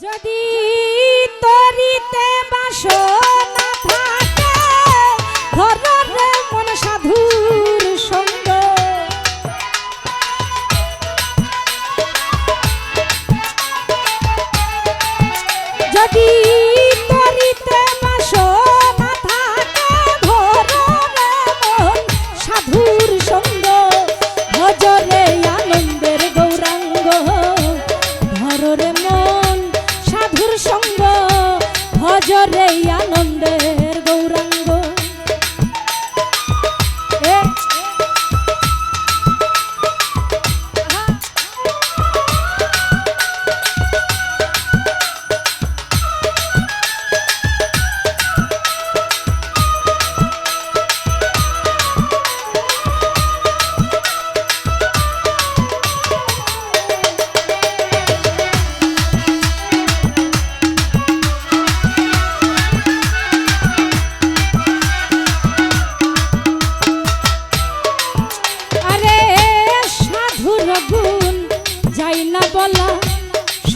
যদি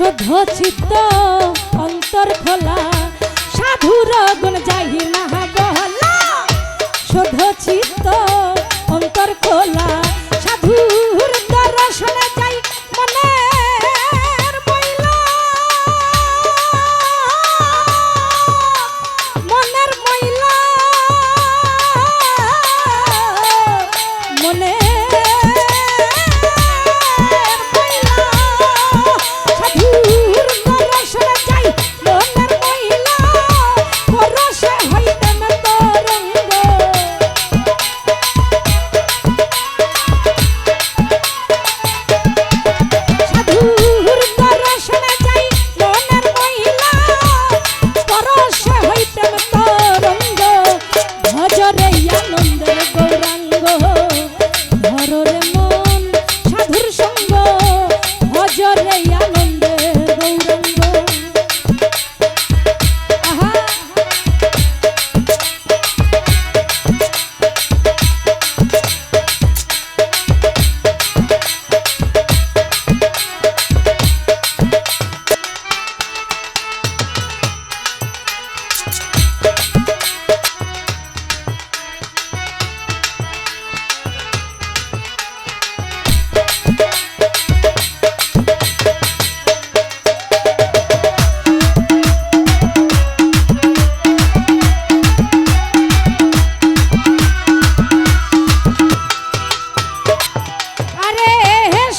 শুদ্ধ চিত্ত অন্তর খোলা। সাধুর গুণ যাই না বহলা শুদ্ধ চিত্ত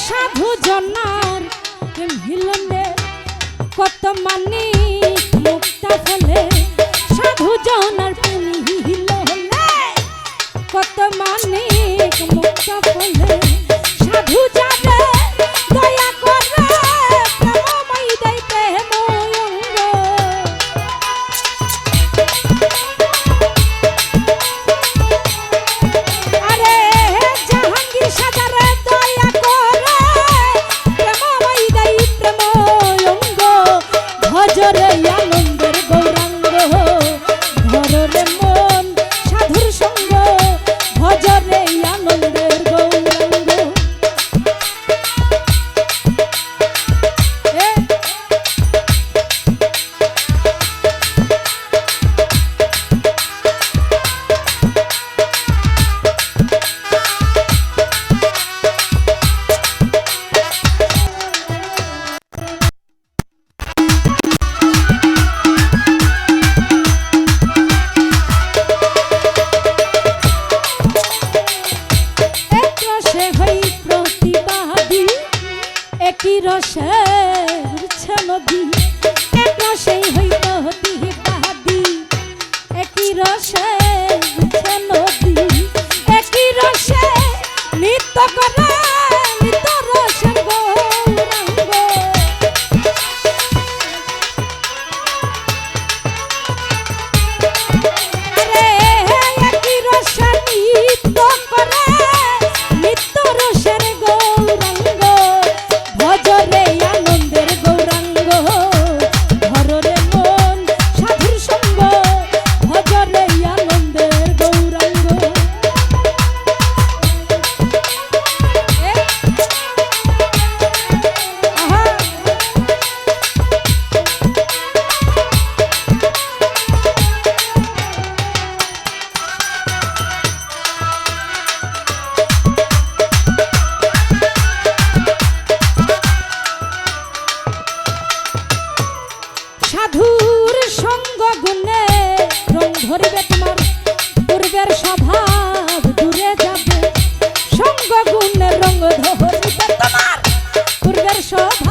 সাধু জনার মিলনে কত মানি মুক্তা ফলে সাধু জনার প্রেমী হিল হলে কত মানি মুক্তা ফলে ধরিবে তোমার পূর্বের স্বভাব দূরে যাবে। সঙ্গ গুণের রঙ ধরিবে তোমার পূর্বের স্বভাব